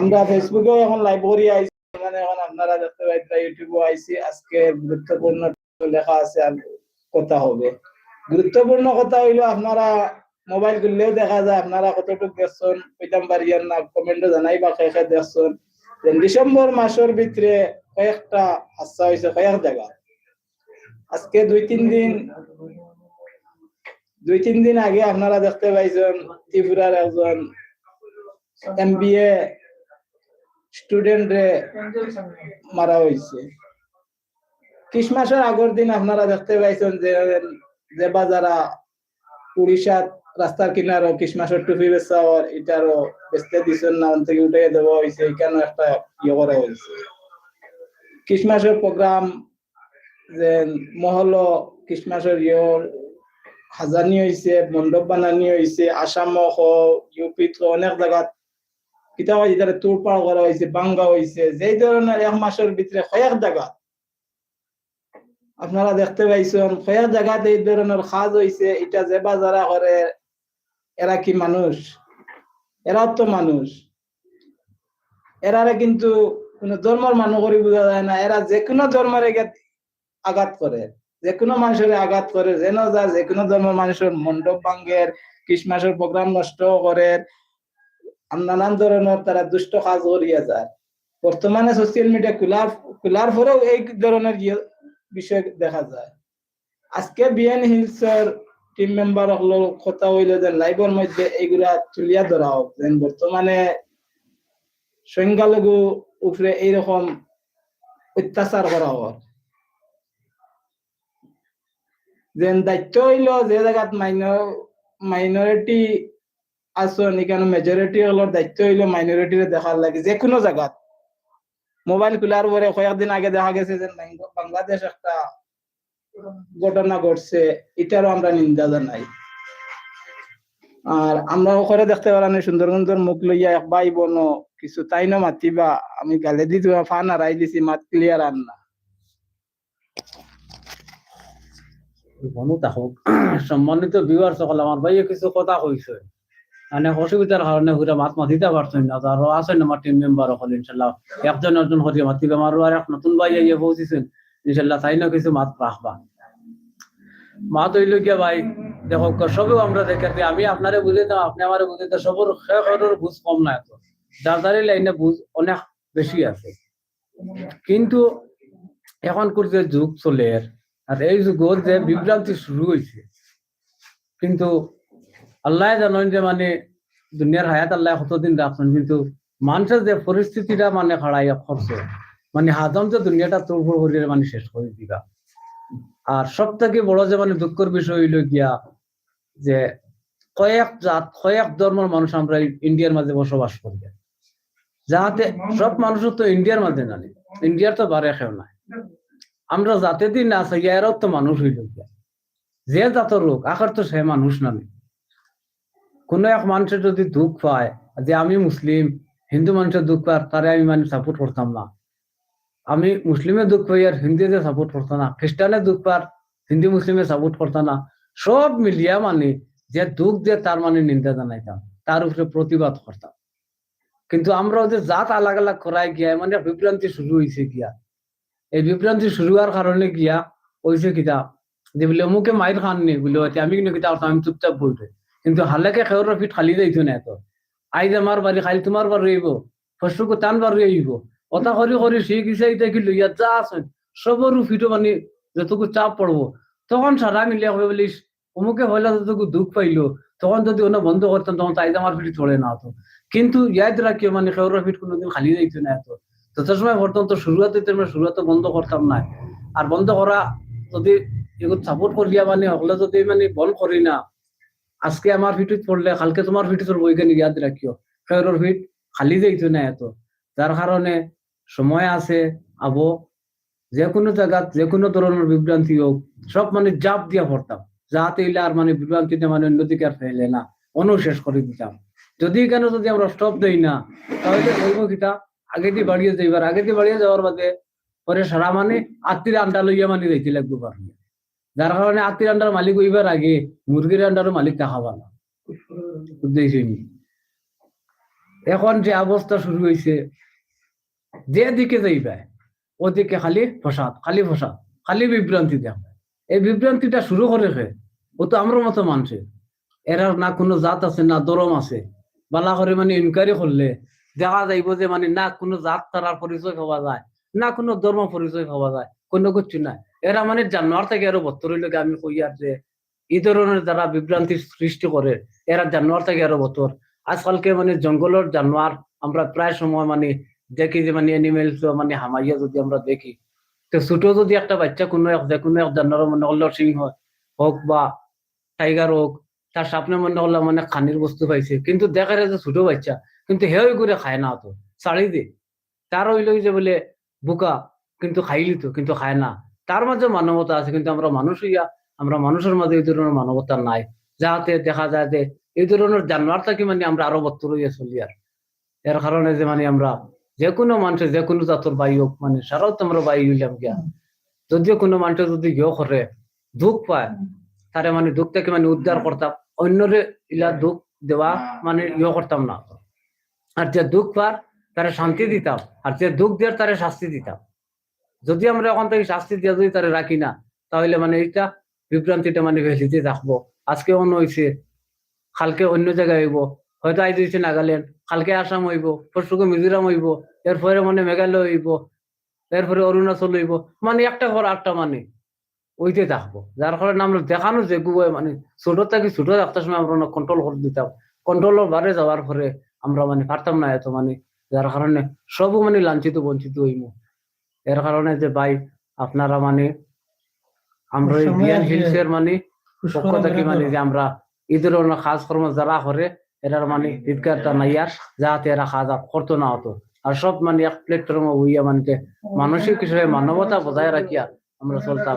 আমরা ফেসবুকেও এখন লাইভ করি, আইছি মানে এখন আপনারা দেখতে পাইতেন ইউটিউবে আইছি। আজকে গুরুত্বপূর্ণ লেখা আছে আর কথা হবে। গুরুত্বপূর্ণ কথা হইল আপনারা মোবাইল খুললেও দেখা যায়, আপনারা কতটুকু দেখছেন কইতাম পারিয়েন না কমেন্টে জানাই বা কে কে দেখছেন। ডিসেম্বর মাসের ভিতরে কয়েকটা হাসা হয়েছে কয়েক জায়গা। আজকে দুই তিন দিন, দুই তিন দিন আগে আপনারা দেখতে পাইছেন, ত্রিপুরার একজন এমবিএ স্টুডেন্টে মারা হয়েছে। ক্রিসমাসের আগের দিন আপনারা দেখতে পাইছেন যে যে বাজারা উড়িষ্যাত রাস্তার কিনারও ক্রিসমাসের টুপি বেচা এটারও বেচতে দিচ্ছেন না থেকে উঠে দেওয়া হয়েছে এখানে একটা ইয়ে করা হয়েছে। ক্রিসমাসের প্রোগ্রাম যে মহল ক্রিসমাসের ইয়র হাজানি হয়েছে মণ্ডপ বানানি হয়েছে আসাম হোক ইউপি অনেক জায়গাত কিতাব যেটা তোড়পাড় করা হয়েছে, বাঙ্গা হয়েছে ধরনের এক মাসের ভিতরে জায়গা আপনারা দেখতে পাইছেন জায়গাতে এই ধরনের কাজ হয়েছে এটা যে বা যারা করে, এরা কি মানুষ? এরা তো মানুষ। কিন্তু কোন ধর্মের মানুষ করে বোঝা যায় না, এরা ধর্মের আঘাত করে। যে কোনো মানুষের আঘাত করে, যেন যা যে কোনো ধর্মের মানুষের মণ্ডপ ভাঙ্গের ক্রিসমাসের প্রোগ্রাম নষ্ট করে আর নানান ধরনের তারা দুষ্ট কাজ করিয়া যায়। বর্তমানে সোশ্যাল মিডিয়া খোলার খোলার পরেও এই ধরনের ইয়ে বিষয় দেখা যায়। আজকে বিএন হিলসের টিম মেম্বার হলো, কথা হইল যে লাইভের মধ্যে এইগুলা তুলিয়া ধরা হোক যেন বর্তমানে সংখ্যালঘু উপরে এইরকম অত্যাচার করা হোক যেন দায়িত্ব হইল যে জায়গাত মাইনর মাইনরিটি আসন এখানে মেজরিটি হলোর দায়িত্ব হইল মাইনরিটিরে দেখার লাগে যে কোনো মোবাইল খোলার পরে কয়েকদিন আগে দেখা গেছে যে বাংলা- বাংলাদেশ একটা ঘটনা ঘটছে এটারও আমরা নিন্দা জানাই। আর আমরা ওখানে দেখতে পারানি সুন্দর সুন্দর মুখ লইয়া এক ভাই বোন কিছু তাই না মাতিবা, আমি গালে দি তোমার ফান হারাই দিছি, মাত ক্লিয়ার আন না। মনো সম্মানিত ভিউয়ার সকল আমার ভাইয়ে কিছু কথা কইছে মানে অসুবিধার কারণে ঘুরে মাত মাতিতে পারছেন না। তো আরও আছেন আমার টিম মেম্বার সকল ইনশাল্লাহ। একজন একজন করে মাতিবে আমার আর এক নতুন ভাই আইয়ে পৌঁছিছেন। ইনশাল্লাহ তাই না কিছু মাত রাখবা। মা তৈল গিয়া ভাই, দেখো সবেও আমরা দেখে আমি আপনারে বুঝে দাও, আপনি আমারে বুঝে দাও, সবর খেয়ে বুঝ কম না এত। যার লাইনে বুঝ অনেক বেশি আছে। কিন্তু এখন যে যুগ চলে, আর এই যুগত যে বিভ্রান্তি শুরু হয়েছে কিন্তু আল্লাহ জানেন যে মানে দুনিয়ার হায়াত আল্লাহ কতদিন রাখছেন, কিন্তু মানুষের যে পরিস্থিতিটা মানে খাড়াই করছে মানে হাজম যে দুনিয়াটা তোর করে মানে শেষ করে দিবা। আর সব থেকে বড় যে মানে দুঃখের বিষয় হইল গিয়া যে কয়েক জাত, কয়েক ধর্মের মানুষ আমরা ইন্ডিয়ার মাঝে বসবাস করি। যাহাতে সব মানুষ তো ইন্ডিয়ার মাঝে নানি ইন্ডিয়ার তো বারে খেও নাই। আমরা জাতে দিন না আছে এরাও তো মানুষ হইল গিয়া। যে জাতর লোক, আখার তো সে মানুষ নানি কোনো এক মানুষের যদি দুঃখ পায় যে আমি মুসলিম, হিন্দু মানুষের দুঃখ পায় তারে আমি মানে সাপোর্ট করতাম না। আমি মুসলিমের দুঃখ পাই আর হিন্দিতে সাপোর্ট করতাম না। খ্রিস্টানের দুঃখ পার হিন্দি মুসলিমে সাপোর্ট করতাম না। সব মিলিয়া মানে যে দুঃখ দিয়ে তার মানে নিন্দা জানাইতাম, তার উপরে প্রতিবাদ করতাম। কিন্তু আমরা ওদের জাত আলাগ আলাগ করাই গিয়া মানে বিভ্রান্তি শুরু হয়েছে গিয়া। এই বিভ্রান্তি শুরু হওয়ার কারণে গিয়া হয়েছে কিতা, যে বলে অমুকে মায়ের খান নেই বলে "ওতে আমি কিন্তু কিতা আমি চুপচাপ বলতে। কিন্তু হালাকে খেয়ের ফিট খালি যাইতো না এত। আইজ আমার বাড়ি, খালি তোমার বাড়ি রইব ফসলকে টান বাড়ি আইব কথা করি করি সেই গিসা ইটা কি লইয়া যা আছে সবরও ফিটো মানে যতটুকু চাপ পড়ব, তখন সারা মিলিয়া হবে বলিস, অমুকে হইলা যতটুকু দুঃখ পাইলো, তখন যদি ওনা বন্ধ করতাম, তখন তাই আমার ফিট চলে না হতো কিন্তু ইয়াদ রাখিও মানে খেউর ফিট কোনোদিন খালি যাইতো না এত। তত সময় করতাম তো শুরুয়াতে আমরা শুরুয়াতে বন্ধ করতাম না। আর বন্ধ করা যদি এগুলো সাপোর্ট করিয়া মানে হলে যদি মানে বল করি না আজকে আমার ফিটুত পড়লে, কালকে তোমার ফিটুত পড়ব এখানে ইয়াদ রাখিও খেউরের ফিট খালি যাইতো না এত যার কারণে সময় আছে, আবো যে কোনো জায়গাত যে কোনো ধরনের বিভ্রান্তি হোক সব মানে জাপ দিয়া পড়তাম যাতে ইলে আর মানে বিভ্রান্তিতে মানে অন্যদিকে আর ফেলে না অনুশেষ করে দিতাম। যদি কেন যদি আমরা স্টপ দেই না, তাহলে বলব কিতা আগে দিয়ে বাড়িয়ে যাইবার আগে দিয়ে বাড়িয়ে যাওয়ার বাদে পরে সারা মানে আত্মীর আন্ডা লইয়া মানে যাইতে লাগবে পারবে যার কারণে আত্মীর আন্ডার মালিক হইবার আগে মুরগির আন্ডারও মালিক দেখাবা না। বুঝতেছি এখন যে অবস্থা শুরু হয়েছে যে দিকে যাইবে, ওদিকে খালি ফসাদ খালি ফসাদ, খালি বিভ্রান্তি দেখ এই বিভ্রান্তিটা শুরু করে খে ও তো আমার মতো মানুষের। এরা না কোনো জাত আছে, না দরম আছে। বালা করে মানে ইনকোয়ারি করলে দেখা যাইব যে মানে না কোনো জাত তারার পরিচয় পাওয়া যায়, না কোনো ধর্ম পরিচয় পাওয়া যায়, কোনো কিছু নাই। এরা মানে জানোয়ার থেকে আরও বত্তর হইলে আমি কই আর যে এই ধরনের যারা বিভ্রান্তির সৃষ্টি করে, এরা জানোয়ার থেকে আরও বতর আজকালকে মানে জঙ্গলের জানোয়ার, আমরা প্রায় সময় মানে দেখি যে মানে এনিমেলস মানে হামাইয়া যদি আমরা দেখি, তো ছোট যদি একটা বাচ্চা কোনো এক যে কোনো এক জানোয়ার মনে করল সিংহ হোক বা টাইগার হোক, তার সামনে মনে করল মানে খানির বস্তু পাইছে। কিন্তু দেখা যায় যে ছোট বাচ্চা, কিন্তু হেও করে খায় না তো ছাড়ি দে তার হইল যে বলে, বোকা, কিন্তু খাইলি তো, কিন্তু খায় না। তার মাঝে মানবতা আছে, কিন্তু আমরা মানুষ হইয়া, আমরা মানুষের মাঝে এই ধরনের মানবতা নাই। যাহাতে দেখা যায় যে এই ধরনের জানোয়ার থাকি মানে আমরা আরও বত্তর হইয়া চলি আর। এর কারণে যে মানে আমরা যে কোনো মানুষের, যে কোনো জাতর বাই হোক মানে সারাও তো আমরা বাই হইলাম গিয়া। যদিও কোনো মানুষের যদি ইয়ে করে, দুঃখ পায়, তারে মানে দুঃখ থেকে মানে উদ্ধার করতাম, অন্যরে ইলা দুঃখ দেওয়া মানে ইয়ে করতাম না। আর যে দুঃখ পার, তারে শান্তি দিতাম, আর যে দুঃখ দেওয়ার তারে শাস্তি দিতাম। যদি আমরা এখন থেকে শাস্তি দিয়ে যদি তারে রাখি না, তাহলে মানে এইটা বিভ্রান্তিটা মানে ভেসিতে থাকব। আজকে অন্য হয়েছে কালকে অন্য জায়গায় হইব। হয়তো আজ হয়েছে নাগাল্যান্ড, কালকে আসাম হইব পরশুকে মিজোরাম হইব, এরপরে মানে মেঘালয় হইব, এরপরে অরুণাচল হইব মানে একটা ঘর আটটা মানে ওইতে থাকব। যার কারণে আমরা দেখানো যে গুয়ে মানে ছোট থেকে, ছোট রাখতে সময় আমরা কন্ট্রোল করে দিতাম কন্ট্রোলের বারে যাওয়ার পরে আমরা মানে পারতাম না এত মানে যার কারণে সবও মানে লাঞ্ছিত, বঞ্চিত হইব এর কারণে যে ভাই আপনারা মানে আমরা বিয়ান। হিলসের মানে পক্ষ থেকে মানে যে আমরা এই ধরনের যারা করে মানে ঈদগাহটা নাইয়ার যাহাতে এরা কাজ আর করতো না হতো আর সব মানে এক প্লেটফর্মে হইয়া মানে মানসিক হিসেবে মানবতা বজায় রাখিয়া আমরা চলতাম।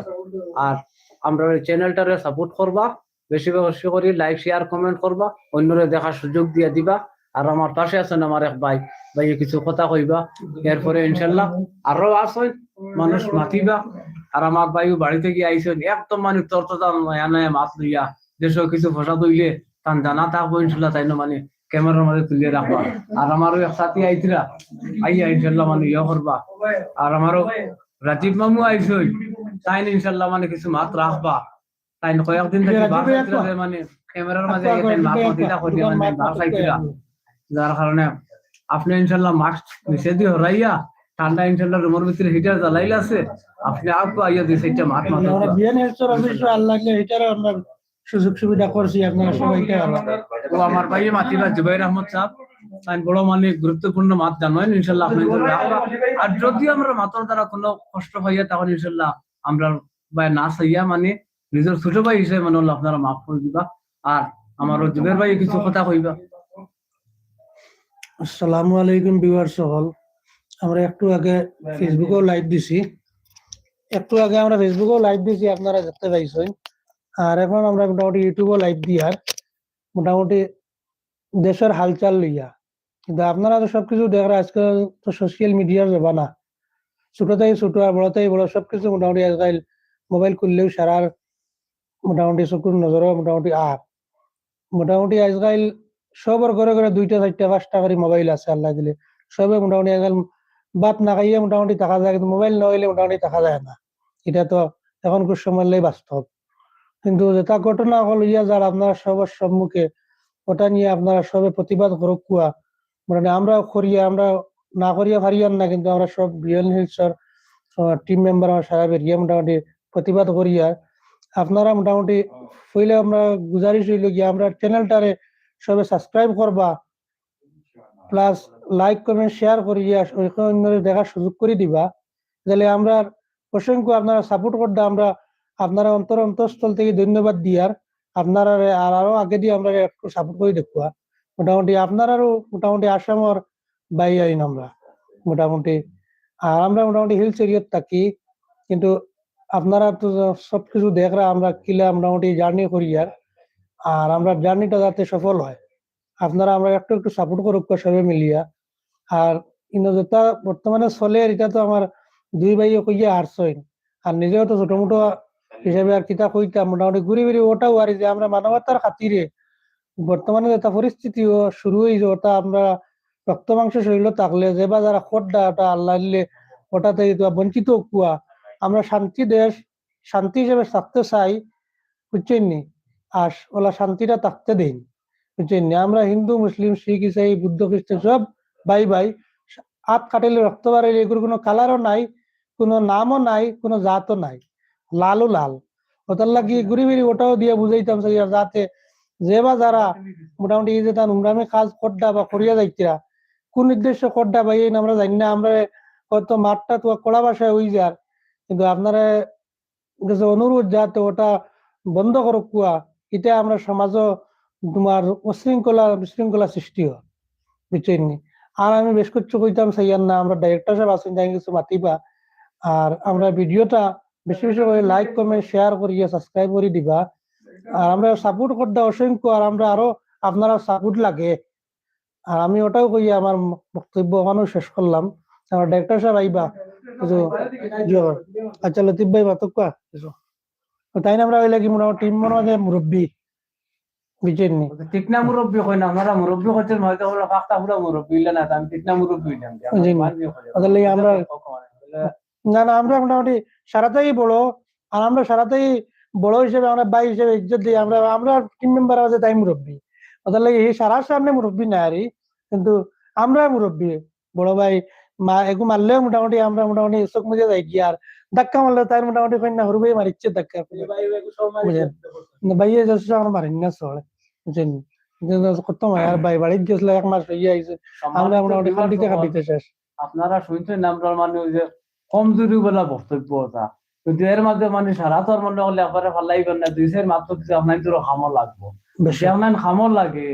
আর আমরা এই চ্যানেলটারে সাপোর্ট করবা বেশি বেশি করে লাইক শেয়ার কমেন্ট করবা অন্যরে দেখার সুযোগ দিয়ে দিবা। আর আমার পাশে আছেন আমার এক ভাই। ভাই কিছু কথা কইবা। এরপরে ইনশাল্লাহ আরও আসেন মানুষ মাতিবা। আর আমার ভাইও বাড়িতে গিয়ে আইসেন একদম মানে তরততা নয়া নয়া মাছ লইয়া। যেসব কিছু ফসা দইলে তান জানা থাকব ইনশাল্লাহ তাই না মানে ক্যামেরার মাঝে তুলিয়ে রাখবা। আর আমারও এক সাথী আইছিলা আইয়া ইনশাল্লাহ মানে ইয়ে করবা। আর আমারও রাজীব মামু আইসই তাই ইনশাল্লাহ মানে কিছু মাত রাখবা। তাই কয়েকদিন থেকে মানে ক্যামেরার মাঝে মাত মাতিলা করিয়া মানে যার কারণে আপনি ইনশাল্লাহ মাস্ক নিচে দিয়ে হরাইয়া ঠান্ডা ইনশাল্লাহ রুমের ভিতরে হিটার জ্বালাইল আছে আপনি আইয়া মাত আমরা মাত বিএন হেলথের অফিসে আল্লাহ এটার আমরা সুযোগ সুবিধা করছি আপনারা সবাইকে ও আমার ভাই মাতিবা জুবাইর আহমদ সাহেব তাই বড় মানে গুরুত্বপূর্ণ মাত জানেন ইনশাল্লাহ আপনি। আর যদি আমরা মাতর দ্বারা কোনো কষ্ট পাইয়া তখন ইনশাল্লাহ আমরা ভাই না চাইয়া মানে নিজের ছোট ভাই হিসেবে মানে আপনারা মাফ করে দিবা। আর আমার জুবের ভাই কিছু কথা কইবা। আসসালামু আলাইকুম ভিউয়ার সকল আমরা একটু আগে ফেসবুকেও লাইভ দিছি। একটু আগে আমরা ফেসবুকেও লাইভ দিছি, আপনারা দেখতে পাইছেন। আর এখন আমরা মোটামুটি ইউটিউবেও লাইভ দিই আর। মোটামুটি দেশের হালচাল লইয়া। কিন্তু আপনারা তো সবকিছু দেখরা আজকাল তো সোশ্যাল মিডিয়ার জমানা। ছোট থেকে ছোট আর বড় বড়, সবকিছু মোটামুটি আজকাল মোবাইল খুললেও সারার মোটামুটি চকুর নজরও মোটামুটি আপ। মোটামুটি আজকাল সবার ঘরে ঘরে দুইটা চারটা পাঁচটা করে মোবাইল আছে আল্লাহ দিলে। সবে মোটামুটি আজকাল বাত না খাইয়ে মোটামুটি থাকা যায় কিন্তু মোবাইল না হইলে মোটামুটি থাকা যায় না। এটা তো এখনকার সময় বাস্তব। কিন্তু যেটা ঘটনা হল ইয়া যার আপনারা সবার সম্মুখে ওটা নিয়ে আপনারা সবে প্রতিবাদ করুক কুয়া মানে আমরা করিয়া আমরা না করিয়া পারিয়ান না কিন্তু আমরা সব বিএল হিলসর টিম মেম্বার আমার সারা বেরিয়ে মোটামুটি প্রতিবাদ করিয়া আপনারা মোটামুটি পইলে আমরা গুজারিশ হইল গিয়া আমরা চ্যানেলটারে সবে সাবস্ক্রাইব করবা প্লাস লাইক কমেন্ট শেয়ার করিয়া দেখার সুযোগ করে দিবা। তাহলে আমরা অসংখ্য আপনারা সাপোর্ট করতে আমরা আপনারা অন্তর অন্তঃস্থল থেকে ধন্যবাদ দিয়ার। আপনারা আর আরও আগে দিয়ে আমরা একটু সাপোর্ট করে দেখুয়া মোটামুটি আপনারারও মোটামুটি আসামর বাই আইন আমরা। মোটামুটি আর আমরা মোটামুটি হিলস এরিয়াত থাকি। কিন্তু আপনারা তো সবকিছু দেখরা, আমরা কিলা মোটামুটি জার্নি করি আর। আর আমরা জার্নিটা যাতে সফল হয়। আপনারা আমরা একটু একটু সাপোর্ট করুক সবে মিলিয়া। আর যেটা বর্তমানে চলে এটা তো আমার দুই ভাই কইয়া হারছইন আর নিজেও তো ছোট মোটো হিসাবে আর কিতা কইতাম মোটামুটি ঘুরি ঘুরি ওটাও আর যে আমরা মানবতার খাতিরে বর্তমানে যেটা পরিস্থিতি ও শুরু হয়েছে ওটা আমরা রক্ত মাংস শরীর থাকলে যে বা যারা খোদ্দা, ওটা আল্লাহ দিলে ওটা থেকে তো বঞ্চিত কুয়া। আমরা শান্তি দেশ, শান্তি হিসেবে থাকতে চাই, বুঝছেন নি? আর ওলা শান্তিটা থাকতে দেই বুঝছেন আমরা হিন্দু মুসলিম শিখ ইসাই বুদ্ধ খ্রিস্টান সব বাই বাই হাত কাটিলে রক্ত বাড়াইলে এগুলোর কোনো কালারও নাই কোনো নামও নাই কোনো জাতও নাই। লালও লাল। ওটার লাগি ঘুরি ফিরি ওটাও দিয়ে বুঝাইতাম যে যাতে যে বা যারা মোটামুটি এই যে তার উমরামে কাজ করডা বা করিয়া যাইতিরা কোন নির্দিষ্ট করডা বা এই আমরা জানি না আমরা হয়তো মাঠটা তো কড়া ভাষায় হই যার কিন্তু আপনারা অনুরোধ যাতে ওটা বন্ধ করুক কুয়া এটা আমরা সমাজও তোমার উশৃঙ্খলা বিশৃঙ্খলা সৃষ্টি হয় বুঝছেন? আর আমি বেশ কিছু কইতাম সাইয়ার না আমরা ডাইরেক্টর সাহেব আছেন যাই কিছু মাতিবা আর আমরা ভিডিওটা বেশি বেশি করে লাইক কমেন্ট শেয়ার করিয়া সাবস্ক্রাইব করে দিবা আর আমরা সাপোর্ট করতে অসংখ্য আর আমরা আরও আপনারা সাপোর্ট লাগে আর আমি ওটাও কই আমার বক্তব্য ওখানেও শেষ করলাম আমার ডাইরেক্টর সাহেব আইবা ইয়ে। আচ্ছা লতিফ ভাই মাতক তো তাই না আমরা ওই লাগি মোটামুটি টিম মনে হয় মুরব্বী বুঝছেন নি। ঠিক না মুরব্বী কই না আমরা মুরব্বী হচ্ছে হয়তো হলো ফাঁকটা পুরো মুরব্বী না আমি মুরব্বী হইলাম না। ওদের লাগি আমরা- না না আমরা মোটামুটি সারাতেই বড় আর আমরা সারাতেই বড় হিসেবে আমরা ভাই হিসেবে ইজ্জত দিই আমরা আমরা টিম মেম্বার আছে তাই মুরব্বী। ওদের লাগে এই সারার সামনে মুরব্বী না আরই কিন্তু আমরা মুরব্বী বড় ভাই মা এগু মারলেও মোটামুটি আমরা মোটামুটি চোখ মুজে যাই কি আর ধাক্কা মারলে তাই মোটামুটি কন্যা হরুবাই মারিচ্ছে ধাক্কা বুঝেন ভাইয়ে যাচ্ছে আমার মারেন না বুঝছেন কিন্তু কত ভাই বাড়িতে গেছিল এক মাস আইছে আমরা মোটামুটি শেষ আপনারা শুনছেন আমরা মানে ওই যে কমজোরি বলা বক্তব্য ওটা কিন্তু এর মাঝে মানে সারা তোর মনে হলে ফালাইবেন না দুই সের মাত্র কিছু আপনার তো খামো লাগবো বেশি খামো লাগে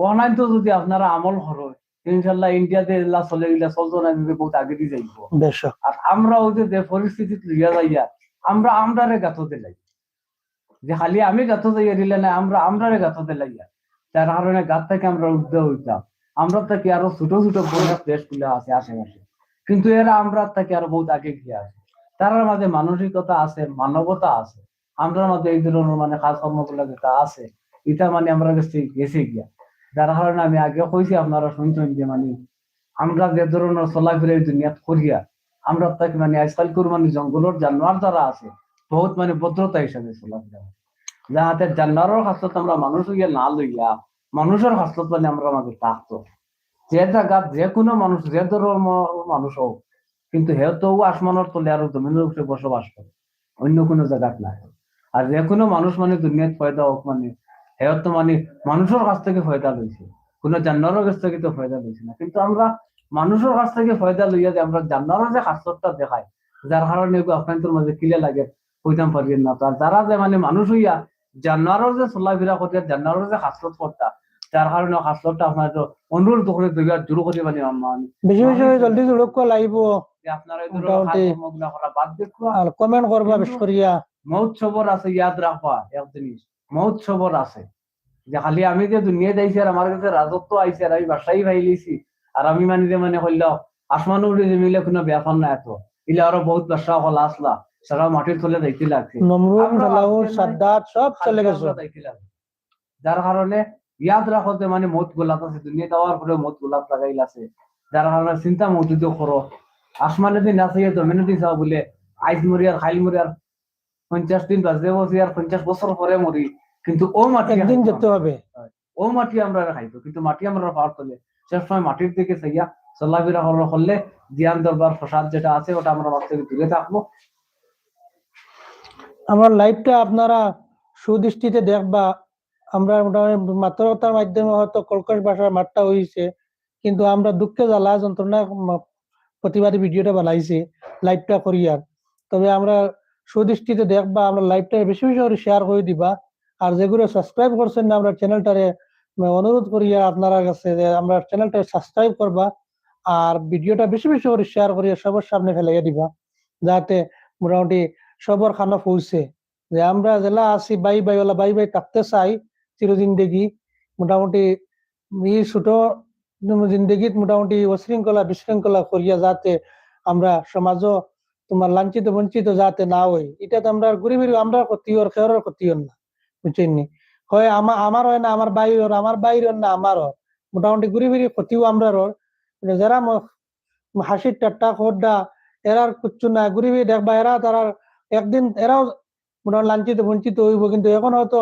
অনলাইন তো যদি আপনারা আমল করেন ইনশাল্লাহ ইন্ডিয়াতে এগুলা চলে গেলে চলতো না বহুত আগে দিয়ে যাইব। আর আমরা ওই যে পরিস্থিতি লইয়া যাইয়া আমরা আমরারে গাতো দিলাই যে খালি আমি গাতো যাইয়া দিলে না আমরা আমরারে গাতো দিলাইয়া তার কারণে গাত থেকে আমরা উদ্যোগ হইতাম। আমরা থেকে আরও ছোট ছোট বড় দেশগুলো আছে আশেপাশে। কিন্তু এরা আমরা থেকে আরও বহুত আগে গিয়ে আছে। তার মাঝে মানসিকতা আছে মানবতা আছে। আমরা মাঝে এই ধরনের মানে কাজ কর্মগুলো যেটা আছে এটা মানে আমরা গেছি গেছে গিয়া। যার কারণে আমি আগে কইছি, আপনারা শুনছেন যে মানে আমরা যে ধরনের চলাফেরা দুনিয়াত করিয়া আমরা তাকে মানে আজকাল করে মানে জঙ্গলের জানোয়ার যারা আছে, বহুত মানে ভদ্রতা হিসাবে চলাফেরা যাহাতে জানোয়ারের হাসলত আমরা মানুষ হইয়া না লইয়া, মানুষের হাসলত মানে আমরা মাঝে থাকতো যে জায়গা যে কোনো মানুষ, যে ধর্মের মানুষ হোক কিন্তু হে তো আসমানের তলে আর জমিনের উপরে বসবাস করে, অন্য কোনো জায়গাত না আর যে কোনো মানুষ মানে দুনিয়াত ফয়দা হোক মানে হে তো মানে মানুষের কাছ থেকে ফয়দা লইছে। কোনো জানোয়ারের কাছ থেকে তো ফয়দা লইছে না। কিন্তু আমরা মানুষের কাছ থেকে ফয়দা লইয়া যে আমরা জানোয়ারের যে হাসরটা দেখাই যার কারণে এগুলো আপনাদের মাঝে কিলে লাগে কইতাম পারবেন না। তার যারা যে মানে মানুষ হইয়া জানোয়ারের যে চলাফেরা করতে জানোয়ারের যে হাসরত করতা যার কারণে আপনার তো অনুরোধ করে দুইয়া দূর করে মানে বেশি বেশি জলদি আপনারা কাজকর্মগুলা করা বাদ দেখুয়া আর কমেন্ট করবা বেশ করিয়া। মৌত সবর আছে ইয়াদ রাখবা এক জিনিস। মৌত সবর আছে। যে খালি আমি যে দুনিয়া যাইছি আর আমার কাছে রাজত্ব আইছে আর আমি বাসাই ভাই লিছি আর আমি মানে যে মানে হইল আসমান উড়ে জমিলে কোনো ব্যাপার না এত ইলে আরও বহুত বাসা হল আসলা সারা মাটির তলে যাইতে লাগছে। সব চলে গেছে। যার কারণে ইয়াদ রাখো যে মানে মত গোলাপ আছে দুনিয়া যাওয়ার পরে মত গোলাপ লাগাইল আছে। যার কারণে চিন্তা মজুদ করো আসমানে দিন আছে জমিনে দিন বলে। আইজ মরি আর খাইল মরি আর পঞ্চাশ দিন বাজে বসি আর পঞ্চাশ বছর পরে মরি। কিন্তু ও মাটি একদিন যেতে হবে। ও মাটি আমরা খাইতো কিন্তু মাটি আমরা পাওয়ার তলে সবসময় মাটির দিকে চাইয়া চলাফেরা হলো করলে জ্ঞান দরবার প্রসাদ যেটা আছে ওটা আমরা মাঠ থেকে দূরে থাকব। আমার লাইভটা আপনারা সুদৃষ্টিতে দেখবা। আমরা মোটামুটি মাত্রতার মাধ্যমে হয়তো কলকাতা ভাষার মাঠটা হয়েছে কিন্তু আমরা দুঃখে জ্বালা যন্ত্রণা প্রতিবাদী ভিডিওটা বানাইছি লাইভটা করিয়ার। তবে আমরা সুদৃষ্টিতে দেখবা, আমরা লাইভটা বেশি বেশি করে শেয়ার করে দিবা। আর যেগুলো সাবস্ক্রাইব করছেন না, আমরা চ্যানেলটারে অনুরোধ করিয়া আপনারা কাছে যে আমরা চ্যানেলটা সাবস্ক্রাইব করবা আর ভিডিওটা বেশি বেশি করে শেয়ার করিয়া সবার সামনে ফেলাইয়া দিবা, যাতে মোটামুটি সবর খানা পৌঁছে। যে আমরা জেলা আছি, বাই বাই ওলা বাই বাই থাকতে চাই চিরজিন্দেগি মোটামুটি এই ছোট জিন্দগিত মোটামুটি অশৃঙ্খলা, বিশৃঙ্খলা করিয়া যাতে আমরা সমাজও তোমার লাঞ্ছিত বঞ্চিত যাতে না হই এটা তো আমরা ঘুরি ফিরি আমরা ক্ষতি ওর খেয়ার ক্ষতি হন না, বুঝছেন হয় আমার আমার হয় না, আমার বাইর আমার বাইর না আমারও মোটামুটি ঘুরে ফিরে ক্ষতিও আমরা কিন্তু যারা হাসির টাট্টা খোদ্দা এরার কুচ্ছু না ঘুরে দেখবা, এরা তারা একদিন এরাও মোটামুটি লাঞ্ছিত বঞ্চিত হইব, কিন্তু এখন হয়তো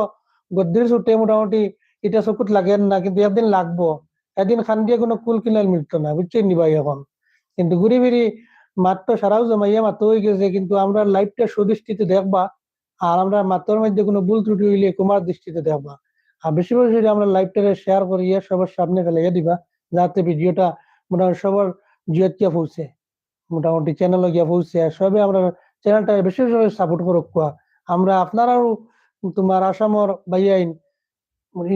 গদ্দির ছুটে মোটামুটি এটা চকুত লাগে না, কিন্তু একদিন লাগবো। এদিন খান দিয়ে কোনো কুল কিনাল মিলতো না, বুঝছেন নি ভাই এখন? কিন্তু ঘুরে ফিরি মাত্র সারাও জমাইয়া মাত্র হয়ে গেছে, কিন্তু আমরা লাইফটা সুদৃষ্টিতে দেখবা, আর আমরা মাত্রার মধ্যে কোনো ভুল ত্রুটি হইলে কুমার দৃষ্টিতে দেখবা। আর বেশি বেশি আমরা লাইভটাকে শেয়ার করিয়ে সবার সামনে ফেলাইয়া দিবা, যাতে ভিডিওটা মোটামুটি সবার জিওত গিয়া পৌঁছে, মোটামুটি চ্যানেলে গিয়া পৌঁছে, আর সবে আমরা চ্যানেলটা বেশি বেশি সাপোর্ট করুক কোয়া। আমরা আপনারাও তোমার আসামর বাইয়াইন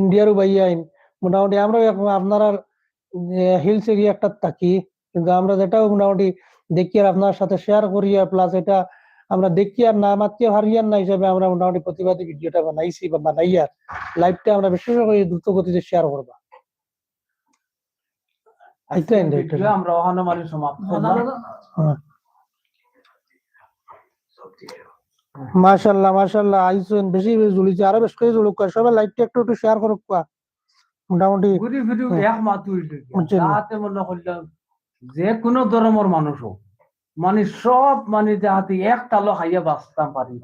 ইন্ডিয়ারও বাইয়াইন মোটামুটি আমরা এখন আপনারা হিলস এরিয়া একটা থাকি, কিন্তু আমরা যেটাও মোটামুটি দেখি আর আপনার সাথে শেয়ার করি আর প্লাস এটা আমরা দেখি আর না মাত্র হারিয়ার না হিসাবে আমরা মোটামুটি প্রতিবাদী ভিডিওটা বানাইছি বা বানাইয়া লাইভটা আমরা বেশি করে দ্রুত গতিতে শেয়ার করবা। আইতে আইন ভিডিও আমরা ওখানে সমাপ্ত মাশাল্লাহ মাশাল্লাহ আইসুন বেশি বেশি জুলিছে আরও বেশ করে জুলুক কয় সবাই লাইভটা একটু একটু শেয়ার করুক কোয়া মোটামুটি ঘুরি এক মাত মনে করলাম যে কোনো ধর্মের মানুষ হোক। মানে সব মানে যাহাতে এক তালো খাইয়া বাঁচতাম পারি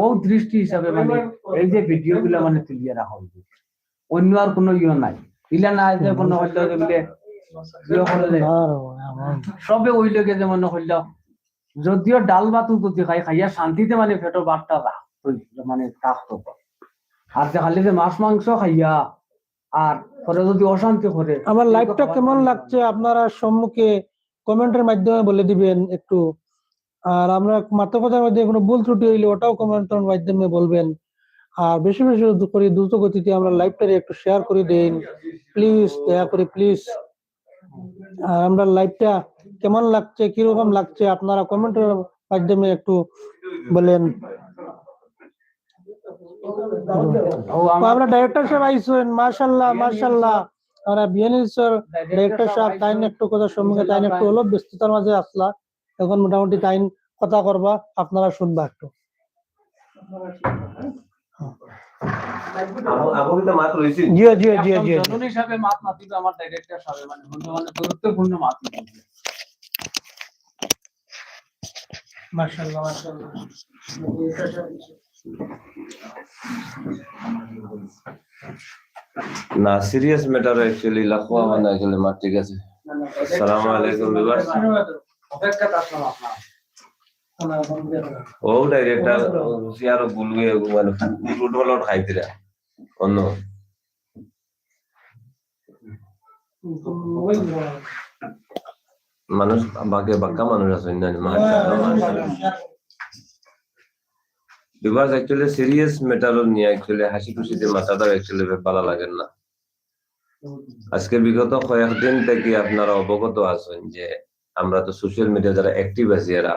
ও দৃষ্টি হিসাবে মানে এই যে ভিডিও গুলা মানে তুলিয়ে রাখা হইবে অন্য আর কোনো ইয়ে নাই। ইলা নাই যে মনে হইল ইয়ে সবে ওই লোকে যে মনে হইল, যদিও ডাল ভাত যদি খাই, খাইয়া শান্তিতে মানে পেটের বাটটা রাখতো মানে থাকতো আর যে খালি যে মাছ মাংস খাইয়া আর পরে যদি অশান্তি করে আমার লাইভটা কেমন লাগছে আপনারা সম্মুখে কমেন্টের মাধ্যমে বলে দিবেন একটু। আর আমরা মাত্র কথার মধ্যে কোনো ভুল ত্রুটি হইলে ওটাও কমেন্টের মাধ্যমে বলবেন। আর বেশি বেশি করে দ্রুত গতিতে আমরা লাইভটারে একটু শেয়ার করে দেন। প্লিজ দয়া করে প্লিজ আর আমরা লাইভটা কেমন লাগছে কীরকম লাগছে আপনারা কমেন্টের মাধ্যমে একটু বলেন। আমার ডাইরেক্টর সাহেব আইসেন মাশাল্লাহ মাশাল্লাহ আমরা বিএনএল স্যার ডাইরেক্টর সাহেব তাইন একটু কথা সম্মুখে তাইন একটু হলো ব্যস্ততার মাঝে আসলা। এখন মোটামুটি তাইন কথা করবা আপনারা শুনবা একটু। হিসাবে মাত আমার ডাইরেক্টর সাহেব মানে মানে গুরুত্বপূর্ণ মাত মাশাল্লাহ মাশাল্লাহ না সিরিয়াস ম্যাটার অ্যাকচুয়ালি লাখোয়া মানে আসলে মাত ঠিক আছে। সালাম আলাইকুম ভিউয়ার্স ও ডাইরেক্টর সিয়ার গুলুয়ে মানে ফুটবল খাইতিরা অন্য। মানুষ বাকে বাক্কা মানুষ আছে না বিকজ অ্যাকচুয়ালি সিরিয়াস ম্যাটার নিয়ে অ্যাকচুয়ালি হাসি খুশিতে মাথাটা অ্যাকচুয়ালি ভালো লাগে না। আজকে বিগত কয়েকদিন থেকে আপনারা অবগত আছেন যে আমরা তো সোশ্যাল মিডিয়া যারা অ্যাক্টিভ আছি এরা।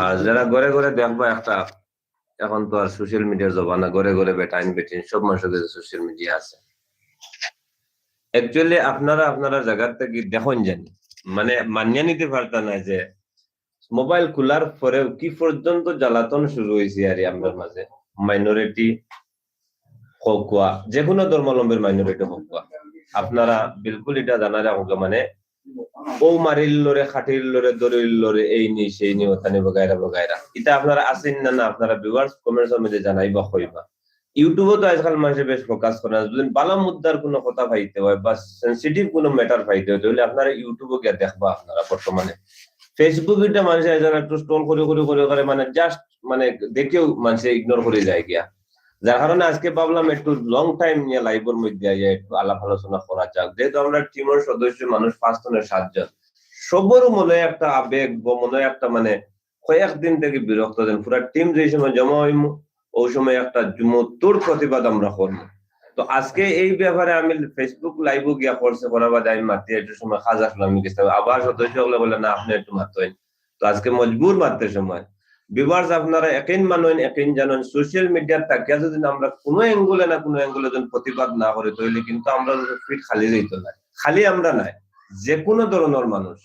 আর যারা ঘরে ঘরে দেখবা একটা, এখন তো আর সোশ্যাল মিডিয়ার জমানা, ঘরে ঘরে বেটাইন, বেটিন, সব মানুষের কাছে সোশ্যাল মিডিয়া আছে। অ্যাকচুয়ালি আপনারা আপনারা জায়গার থেকে দেখুন জানি। মানে মানিয়ে নিতে পারতা না যে মোবাইল খোলার পরে কি পর্যন্ত জ্বালাতন শুরু হয়েছে আর আমাদের মাঝে? মাইনরিটি হোক যে কোনো ধর্মাবলম্বীর মাইনরিটি হোক আপনারা বিলকুল এটা জানার আমাকে মানে ও মারিল লরে, খাটিল লরে, দরিল লরে, এই নি, সেই নি ওখানে বগাইরা বগাইরা। এটা আপনারা আসেন না না, আপনারা ভিউয়ার্স কমেন্টসের মধ্যে জানাইবা, কইবা। ইউটিউবে তো আজকাল মানুষে বেশ ফোকাস করে না যদি বালা মুদ্দার কোনো কথা পাইতে হয় বা সেন্সিটিভ কোনো ম্যাটার পাইতে হয়, তাহলে আপনারা ইউটিউবে গিয়ে দেখবা আপনারা বর্তমানে। ফেসবুক এটা মানুষে একজন একটু স্টল করে করে করে করে মানে জাস্ট মানে দেখেও মানুষে ইগনোর করে যায় গিয়া। যার কারণে আজকে ভাবলাম একটু লং টাইম নিয়ে লাইভের মধ্যে একটু আলাপ আলোচনা করা যাক। যেহেতু আমরা টিমের সদস্য, মানুষ পাঁচ জনের সাতজন সবরও মনে একটা আবেগ বা মনে একটা মানে কয়েকদিন থেকে বিরক্ত দেন পুরা টিম যে সময় জমা হইম, ওই সময় একটা জুমুত্তুর প্রতিবাদ আমরা করব। তো আজকে এই ব্যাপারে আমি ফেসবুক লাইভও গিয়া করছে করার বাদে আমি মাতি একটু সময় খাজ আমি গেছিলাম আবার সদস্য হলে বলে না, আপনি একটু মারতেন তো আজকে মজবুর মারতে সময়। বিভার্স আপনারা একেন মানুষ একেন জানেন সোশ্যাল মিডিয়ার তাকিয়া যদি আমরা কোনো অ্যাঙ্গুলে না কোনো অ্যাঙ্গুলে যদি প্রতিবাদ না করে, তাহলে কিন্তু আমরা ফিট খালি যেত না। খালি আমরা নাই যে কোনো ধরনের মানুষ।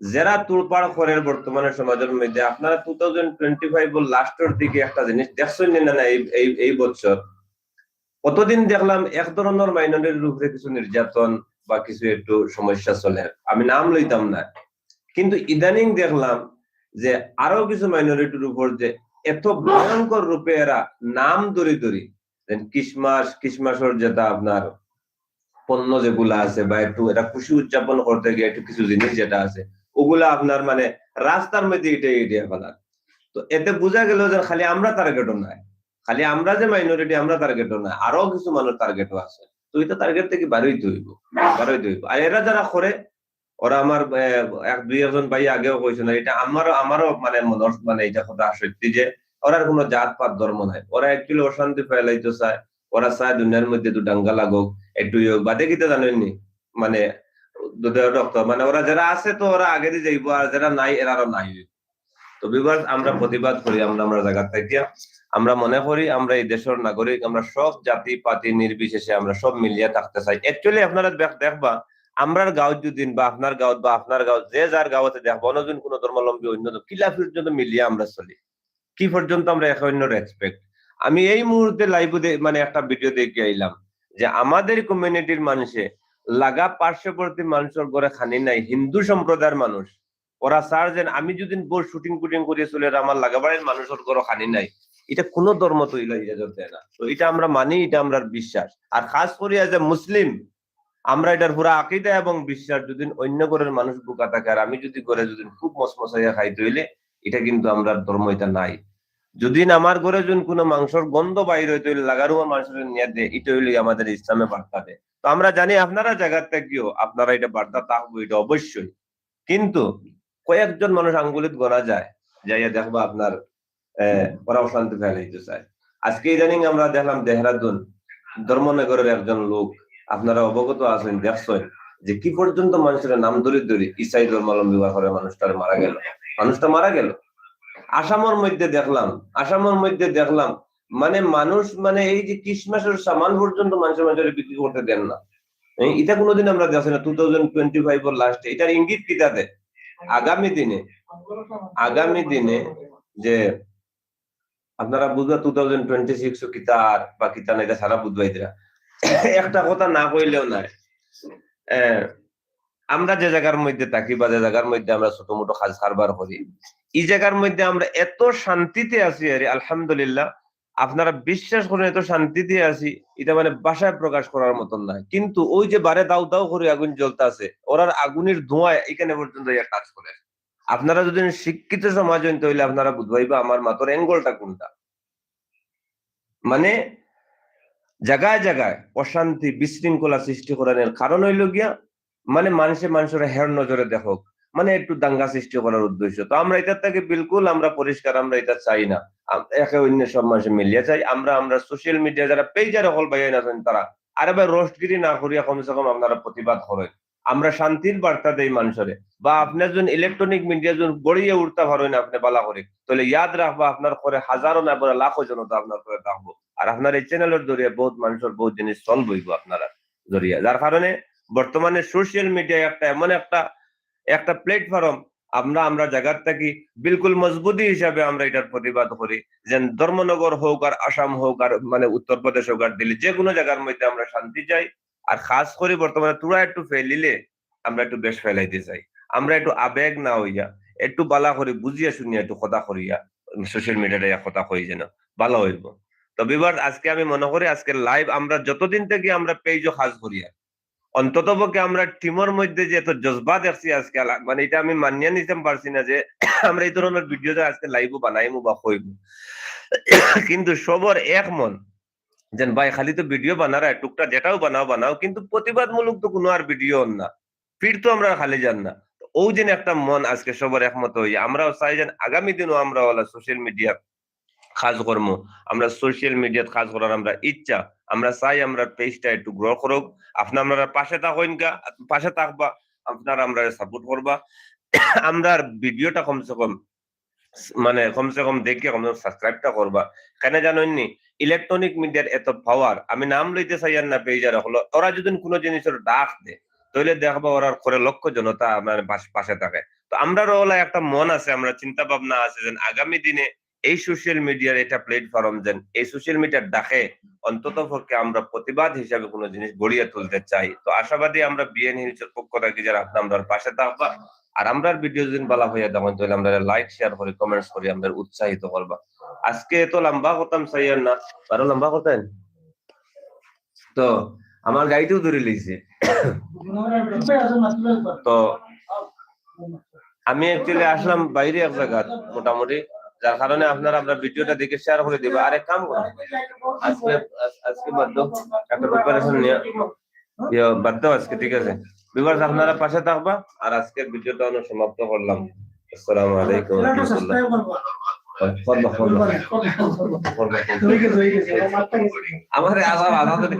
যারা তুলপাড় করেন বর্তমানে সমাজের মধ্যে, আপনারা টু থাউজেন্ড টোয়েন্টি ফাইভ লাস্টের দিকে একটা জিনিস দেখছেন না এই বছর? কতদিন দেখলাম এক ধরনের মাইনরিটির উপরে কিছু নির্যাতন বা কিছু একটু সমস্যা চলে। আমি নাম লইতাম না। কিন্তু ইদানিং দেখলাম যে আরও কিছু মাইনরিটির উপর যে এত ভয়ঙ্কর রূপে এরা নাম ধরে ধরি ক্রিসমাস ক্রিসমাসের যেটা আপনার পণ্য যেগুলা আছে বা একটু এটা খুশি উদযাপন করতে গিয়ে একটু কিছু জিনিস যেটা আছে, ওগুলা আপনার মানে রাস্তার মধ্যে এটা এটা ফেলার। তো এতে বোঝা গেল যে খালি আমরা টার্গেটও নাই। খালি আমরা যে মাইনরিটি আমরা টার্গেটও নাই আরও কিছু মানুষ টার্গেটও আছে তো এটা টার্গেট থেকে বারোইতে হইব বারোইতে হইব আর এরা যারা করে, ওরা আমার এক, দুই, একজন ভাই আগেও কইছে না, এটা আমারও আমারও মানে মানে এটা কথা সত্যি যে, ওরার কোনো জাত পাত, ধর্ম নাই ওরা একচুয়ালি অশান্তি ফেলাইতে চায়, ওরা চায় দুনিয়ার মধ্যে একটু দাঙ্গা লাগুক, একটু ইয়ে। বাদে কিতে জানেননি মানে রক্ত মানে ওরা যারা আছে তো ওরা আগে দিয়ে যাইবো, আর যারা নাই এরারও নাই হইবো। তো বিবার আমরা প্রতিবাদ করি, আমরা আমরা জায়গা থেকে আমরা মনে করি, আমরা এই দেশের নাগরিক, আমরা সব জাতি, পাতি, নির্বিশেষে আমরা সব মিলিয়ে থাকতে চাই। একচুয়ালি আপনারা দেখ- দেখবা, আমরার গাঁৱত যদি বা আপনার গাঁৱত বা আপনার গাঁৱত যে যার গাঁৱতে দেখবা অন্যজন কোনো ধর্মাবলম্বী অন্য কিলা পর্যন্ত মিলিয়ে আমরা চলি। কি পর্যন্ত আমরা এক অন্য রেসপেক্ট আমি এই মুহূর্তে লাইভে মানে একটা ভিডিও দেখে আইলাম, যে আমাদের কমিউনিটির মানুষে লাগা পার্শ্ববর্তী মানুষের ঘরে খানি নাই, হিন্দু সম্প্রদায়ের মানুষ। ওরা, স্যার, যেন আমি যদি বোর শুটিং কুটিং করিয়ে চলে আমার লাগাবাড়ির মানুষের ঘরে খানি নাই। এটা কোনো ধর্ম না। তো এটা আমরা মানি, এটা আমরা বিশ্বাস। আর খাস করিয়া যে মুসলিম আমরা এটার পুরা আকিদা এবং বিশ্বাস যদি অন্য ঘরের মানুষ বুকা থাকে আর আমি যদি ঘরে যদি খুব মসমসাইয়া খাইতে হইলে এটা কিন্তু আমরা ধর্ম, এটা নাই। যদি আমার ঘরে যদি কোনো মাংসর গন্ধ বাইর হইতে হইলে লাগারও মানুষের নিয়ে দেয়, এটা হইলে আমাদের ইসলামে বার্তা দেয়। তো আমরা জানি আপনারা জায়গার থেকেও আপনারা এটা বার্তা থাকব এটা অবশ্যই। কিন্তু কয়েকজন মানুষ আঙ্গুলিত গনা যায়, যাইয়া দেখবা আপনার ওরা অশান্তি ফেলাইতে চায় আজকে ইদানিং আমরা দেখলাম দেহরাদুন, ধর্মনগরের একজন লোক, আপনারা অবগত আছেন, দেখছেন যে কি পর্যন্ত মানুষের নাম ধরে ধরে ইসাই ধর্মাবলম্বী করে মানুষটার মারা গেল। মানুষটা মারা গেল। আসামের মধ্যে দেখলাম, আসামের মধ্যে দেখলাম মানে মানুষ মানে এই যে ক্রিসমাসের সামান পর্যন্ত মানুষের মানুষের বিক্রি করতে দেন না। এটা কোনোদিন আমরা দেখছি না টু থাউজেন্ড টোয়েন্টি ফাইভ এর লাস্টে এটার ইঙ্গিত কিতাতে আগামী দিনে আগামী দিনে যে আপনারা বুঝবা টু থাউজেন্ড টোয়েন্টি সিক্স কিতার বা কিতা না, এটা সারা বুঝবাই দিরা একটা কথা না কইলেও নাই। আমরা যে জায়গার মধ্যে থাকি বা যে জায়গার মধ্যে আমরা ছোট মোটো কাজ কারবার করি, এই জায়গার মধ্যে আমরা এত শান্তিতে আছি আরে, আলহামদুলিল্লাহ আপনারা বিশ্বাস করেন এত শান্তিতে আছি, এটা মানে বাসায় প্রকাশ করার মতন না। কিন্তু ওই যে বারে দাও দাও করে আগুন জ্বলতে আছে ওরার আগুনের ধোঁয়ায় এখানে পর্যন্ত কাজ করে। আপনারা যদি শিক্ষিত সমাজ হইন, তাহলে আপনারা বুঝবাইবা আমার মাতর অ্যাঙ্গলটা কোনটা? মানে জায়গায় জায়গায় অশান্তি বিশৃঙ্খলা সৃষ্টি করার কারণ হইল গিয়া মানে মানুষে মানুষের হের নজরে দেখক। মানে একটু দাঙ্গা সৃষ্টি করার উদ্দেশ্য। তো আমরা এটার থেকে বিলকুল আমরা পরিষ্কার, আমরা এটা চাই না। একে অন্য সব মানুষে মিলিয়ে চাই। আমরা আমরা সোশ্যাল মিডিয়া যারা পেজারে হল বাইন আছেন তারা, আরে ভাই রোস্টগিরি না করিয়া কমসে কম আপনারা প্রতিবাদ করেন। আমরা শান্তির বার্তা দেই মানুষের। বা আপনার যখন ইলেকট্রনিক মিডিয়া যখন গড়িয়ে উঠতে পারেন আপনি বালা করে। তাহলে ইয়াদ রাখবা আপনার করে হাজারো না বলে লাখো জনতা আপনার করে থাকব। আর আপনার এই চ্যানেলের জরিয়ে বহুত মানুষের বহুত জিনিস চল বইব আপনারা জরিয়া। যার কারণে বর্তমানে সোশ্যাল মিডিয়া একটা এমন একটা একটা প্ল্যাটফর্ম আমরা আমরা জায়গার থাকি বিলকুল মজবুতি হিসাবে আমরা এটার প্রতিবাদ করি। যেন ধর্মনগর হোক আর আসাম হোক আর মানে উত্তরপ্রদেশ হোক আর দিল্লি যে কোনো জায়গার মধ্যে আমরা শান্তি চাই। আর খাস করে বর্তমানে তোরা একটু ফেলিলে আমরা একটু বেশ ফেলাইতে চাই। আমরা একটু আবেগ না হইয়া, একটু বালা করে বুঝিয়া শুনিয়া একটু কথা করিয়া সোশ্যাল মিডিয়াটা কথা কই যেন ভালো হইব। তো বিবার আজকে আমি মনে করি আজকে লাইভ আমরা যতদিন থেকে আমরা পেজও খাস করিয়া অন্তত পক্ষে আমরা টিমের মধ্যে যে এত জজবা দেখছি আজকে মানে এটা আমি মানিয়ে নিতে পারছি না যে আমরা এই ধরনের ভিডিওটা আজকে লাইভও বানাইমু বা কইব কিন্তু সবর এক মন, যেন ভাই খালি তো ভিডিও বানারা টুকটা যেটাও বানাও বানাও, কিন্তু প্রতিবাদমূলক তো কোনো আর ভিডিও না। ফির তো আমরা খালি যান না। ও যেন একটা মন আজকে সবার একমত হই, আমরাও চাই যেন আগামী দিনও আমরা সোশ্যাল মিডিয়া কাজ কর্ম। আমরা সোশ্যাল মিডিয়াত কাজ করার আমরা ইচ্ছা। আমরা চাই আমরা পেজটা একটু গ্রো করুক। আপনার আপনারা পাশে থাকেন পাশে থাকবা। আপনারা আমরা সাপোর্ট করবা। আমরা ভিডিওটা কমসে কম মানে কমসে কম দেখে কমসে কম সাবস্ক্রাইবটা করবা। কেন জানেন নি ইলেকট্রনিক মিডিয়ার এত পাওয়ার আমি নাম লইতে চাই আর না পেজার হলো ওরা যদি কোনো জিনিসের ডাক দে তাহলে দেখবা ওরা করে লক্ষ জনতা আমার পাশ- থাকে। তো আমরা একটা মন আছে, আমরা চিন্তা ভাবনা আছে যে আগামী দিনে এই সোশ্যাল মিডিয়ার এটা প্ল্যাটফর্ম যেন এই সোশ্যাল মিডিয়ার ডাকে অন্তত পক্ষে আমরা প্রতিবাদ হিসাবে কোনো জিনিস গড়িয়ে তুলতে চাই। তো আশাবাদী আমরা বিএন হিলসের পক্ষ থেকে যারা আপনি আমরা পাশে থাকবা আর আমরা ভিডিও দিন বলা হইয়া তখন তাহলে আমরা লাইক শেয়ার করি কমেন্টস করি আমরা উৎসাহিত করবা। আজকে তো লম্বা করতাম সাইয়ার না আরও লম্বা করতেন তো আমার গাড়িতেও ধরে লইছে। তো আমি অ্যাকচুয়ালি আসলাম বাইরে এক জায়গা মোটামুটি। যার কারণে আপনারা আমরা ভিডিওটা দেখে শেয়ার করে দিবা। আরে কাম করো। আজকে আজকে বাদ একটা প্রিপারেশন নিয়ে বাদ আজকে ঠিক আছে? বিভার্স আপনারা পাশে থাকবা। আর আজকের ভিডিওটা আমরা সমাপ্ত করলাম। আসসালামু আলাইকুম আমার আজাব আজাদ